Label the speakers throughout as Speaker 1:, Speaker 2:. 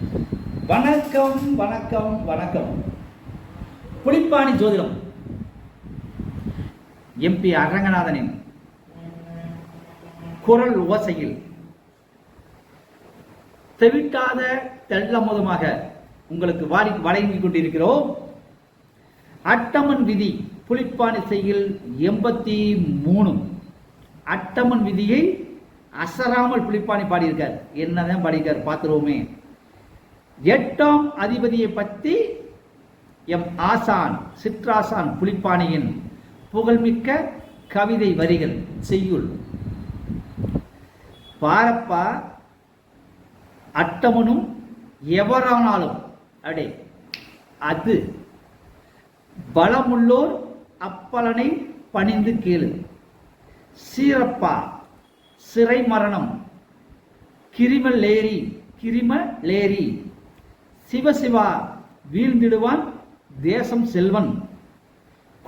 Speaker 1: வணக்கம் வணக்கம் வணக்கம். புளிப்பாணி ஜோதிடம். எம்பி அரங்கநாதனின் குரல் ஓசையில். தெவிட்டாத தெள்ளமுதமாக உங்களுக்கு வாடி வழங்கிக் கொண்டிருக்கிறோம். அட்டமன் விதி புளிப்பாணி செய்யில் எண்பத்தி மூணு. அட்டமன் விதியை அசராமல் புளிப்பாணி பாடியிருக்கார். என்னதான் பாடியிருக்கார் பார்த்துருவோமே. எட்டாம் அதிபதியை பற்றி எம் ஆசான் சிற்றாசான் புலிப்பாணியின் புகழ்மிக்க கவிதை வரிகள் செய்யுள். பாரப்பா அட்டமனும் எவரானாலும் அடே அது. பலமுள்ளோர் அப்பலனை பணிந்து கேளு. சீரப்பா சிறை மரணம் கிரிமலேரி கிரிமலேரி சிவசிவா வீழ்ந்திடுவான் தேசம் செல்வன்.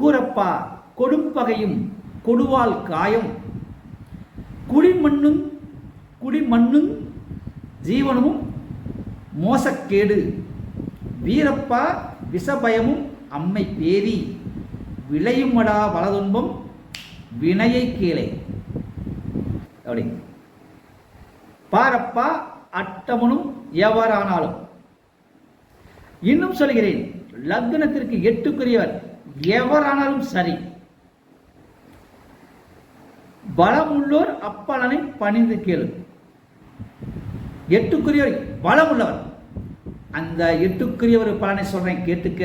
Speaker 1: கூரப்பா கொடும்பகையும் கொடுவால் காயம். குடிமண்ணும் குடிமண்ணும் ஜீவனமும் மோசக்கேடு. வீரப்பா விஷபயமும் அம்மை பேதி. விளையுமடா வலதுன்பம் வினையை கீழே அப்படி. பாரப்பா அட்டமனும் எவரானாலும். இன்னும் சொல்கிறேன் லக்னத்திற்கு எட்டுக்குரியவர் எவரானாலும் சரி. பலமுள்ளோர் அப்பலனை பணிந்து கேளு. எட்டுக்குரியவர் பலம் உள்ளவர் அந்த எட்டுக்குரியவர் பலனை சொல்றேன் கேட்டுக்க.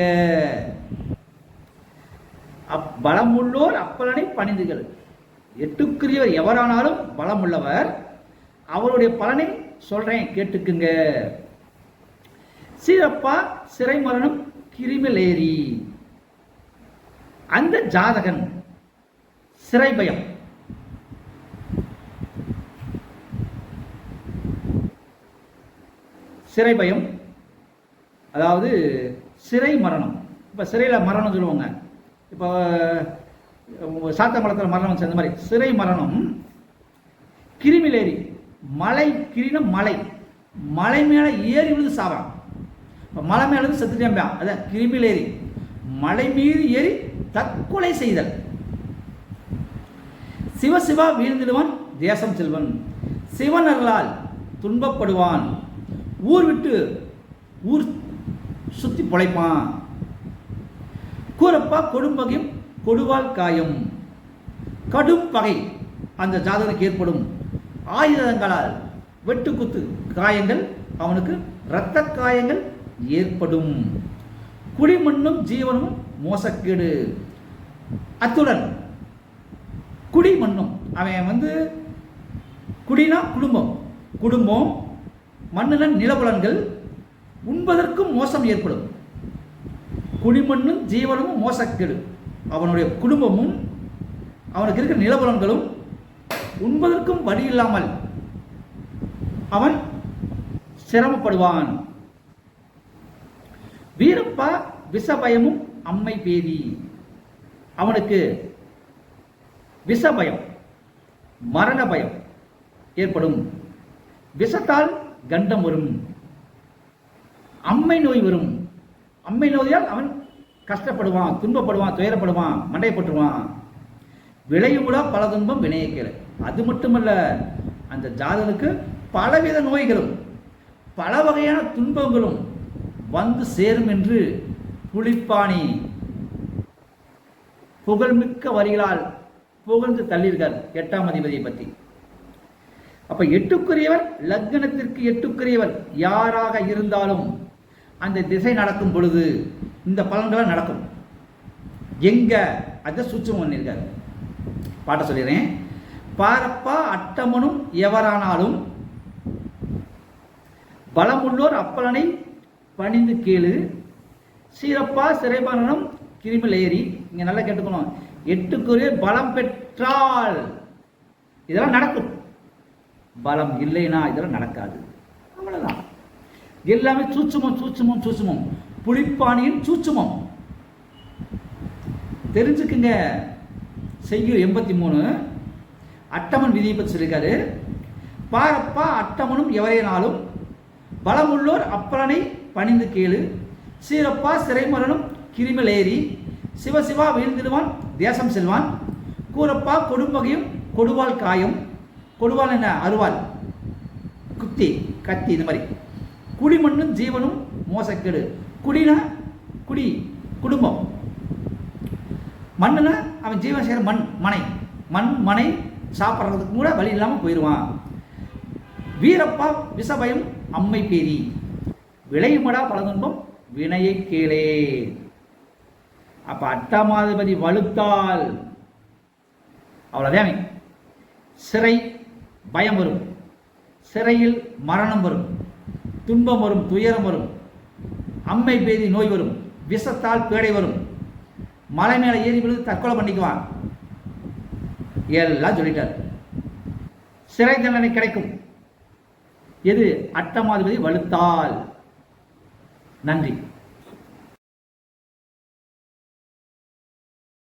Speaker 1: அப் பலம் உள்ளோர் அப்பலனை பணிந்து கேளு. எட்டுக்குரியவர் எவரானாலும் பலம் உள்ளவர் அவருடைய பலனை சொல்றேன் கேட்டுக்குங்க. சீரப்பா சிறை மரணம் அந்த ஜாதகன் சிறை பயம் சிறை பயம் அதாவது சிறை மரணம் இப்போ சிறையில் மரணம் சொல்லுவாங்க. இப்போ சாத்தமலத்தில் மரணம் சேர்ந்த மாதிரி. சிறை மரணம் கிருமிலேறி. மலை கிரினம் மலை. மலை மேலே ஏறி விழுந்து சாவான் இப்போ மலை மேலேருந்து செத்துட்டேன் அதான் ஏறி. மலை மீது ஏறி தற்கொலை செய்தல். சிவசிவா வீழ்ந்திடுவான் தேசம் செல்வன். சிவன் அருளால் துன்பப்படுவான். ஊர் விட்டு ஊர் சுத்தி பொழைப்பான். கூறப்பா கொடும்பகையும் கொடுவால் காயம். கடும் பகை அந்த ஜாதகனுக்கு ஏற்படும். ஆயுதங்களால் வெட்டுக்குத்து காயங்கள் அவனுக்கு இரத்த காயங்கள் ஏற்படும். குடிமண்ணும் ஜீவனும் மோசக்கேடு. அத்துடன் குடிமண்ணும் அவன் வந்து குடினா குடும்பம். குடும்பம் மண்ணுல நிலபுலன்கள் உண்பதற்கும் மோசம் ஏற்படும். குடிமண்ணும் ஜீவனும் மோசக்கேடு. அவனுடைய குடும்பமும் அவனுக்கு இருக்கிற நிலபுலன்களும் உண்பதற்கும் வழி இல்லாமல் அவன் சிரமப்படுவான். வீரப்பா விஷபயமும் அம்மை பேதி. அவனுக்கு விஷபயம் மரண பயம் ஏற்படும். விஷத்தால் கண்டம் வரும். அம்மை நோய் வரும். அம்மை நோயால் அவன் கஷ்டப்படுவான் துன்பப்படுவான் துயரப்படுவான் மண்டைப்பட்டுருவான் விளையுமுடா பல துன்பம் வினையக்கிற அது மட்டுமல்ல அந்த ஜாதனுக்கு பலவித நோய்களும் பல வகையான துன்பங்களும் வந்து சேரும் என்று புலிப்பாணி புகழ்மிக்க வரிகளால் புகழ்ந்து தள்ளியிருக்கார் எட்டாம் அதிபதியை பற்றி அப்ப எட்டுக்குரியவர் லக்னத்திற்கு எட்டுக்குரியவர் யாராக இருந்தாலும் அந்த திசை நடக்கும் பொழுது இந்த பலன்கள் நடக்கும். எங்க? அதை சுச்சம் பண்ணியிருக்காரு. பாட்ட சொல்லிடுறேன். பாரப்பா அட்டமனும் எவரானாலும் பலமுள்ளோர் அப்பலனை பணிந்து கேளு. சீரப்பா சிறைமரணம் கிருமில் ஏறி இங்க நல்லா கேட்டுக்கணும். எட்டுக்குரிய பலம் பெற்றால் இதெல்லாம் நடக்கும். பலம் இல்லைன்னா இதெல்லாம் நடக்காது. அவ்வளவுதான். எல்லாமே சூட்சமம் சூட்சமம் சூட்சுமம். புளிப்பானியின் சூட்சுமம். தெரிஞ்சுக்குங்க. செய்யூர் எண்பத்தி மூணு அட்டமன் விதியை பற்றி சொல்லியிருக்காரு. பாரப்பா அட்டமனும் எவரையினாலும் பலமுள்ளோர் அப்பலனை பணிந்து கேளு. சீரப்பா சிறைமரனும் கிரிமலேறி சிவசிவா வீழ்ந்திடுவான் தேசம் செல்வான். கூரப்பா கொடும்பகையும் கொடுவாள் காயம். கொடுவாள் என்ன? அருவாள் குத்தி கத்தி இந்த மாதிரி. குடிமண்ணும் ஜீவனும் மோசக்கேடு. குடினா குடி குடும்பம். மண்ணுனா அவன் ஜீவன் செய்கிற மண் மனை. மண் மனை சாப்பிட்றதுக்கு கூட வழி இல்லாமல் போயிடுவான். வீரப்பா விஷபயம் அம்மை பேரி. விளையுமடா பல துன்பம் வினையை கேளே. அப்ப அட்டமாதிபதி வலுத்தால் அவ்வளோதான் சிறை பயம் வரும். சிறையில் மரணம் வரும். துன்பம் வரும் துயரம் வரும். அம்மை பேதி நோய் வரும். விஷத்தால் பேடை வரும். மலை மேலே ஏறி விழுந்து தற்கொலை பண்ணிக்குவான். எல்லாம் சொல்லிட்டார். சிறை தண்டனை கிடைக்கும். எது? அட்டமாதிபதி வலுத்தால். நன்றி.